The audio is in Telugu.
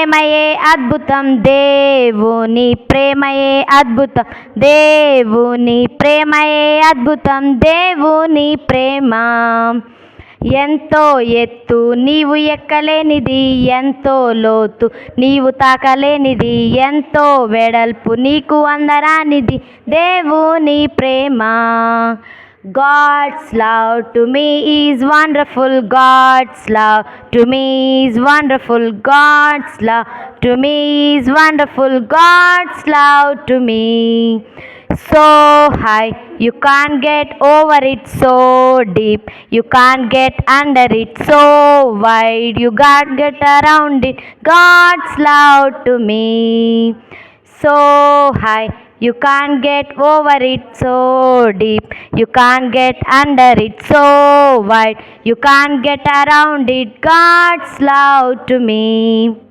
ప్రేమయే అద్భుతం దేవుని ప్రేమయే అద్భుతం దేవుని ప్రేమయే అద్భుతం దేవుని ప్రేమ. ఎంతో ఎత్తు నీవు ఎక్కలేనిది ఎంతో లోతు నీవు తాకలేనిది ఎంతో వెడల్పు నీకు అందరానిది దేవుని ప్రేమ. God's love to me is wonderful. God's love to me is wonderful. God's love to me is wonderful. God's love to me. So high, you can't get over it. So deep, you can't get under it. So wide, you can't get around it. God's love to me. So high you can't get over it so deep you can't get under it so wide you can't get around it god's love to me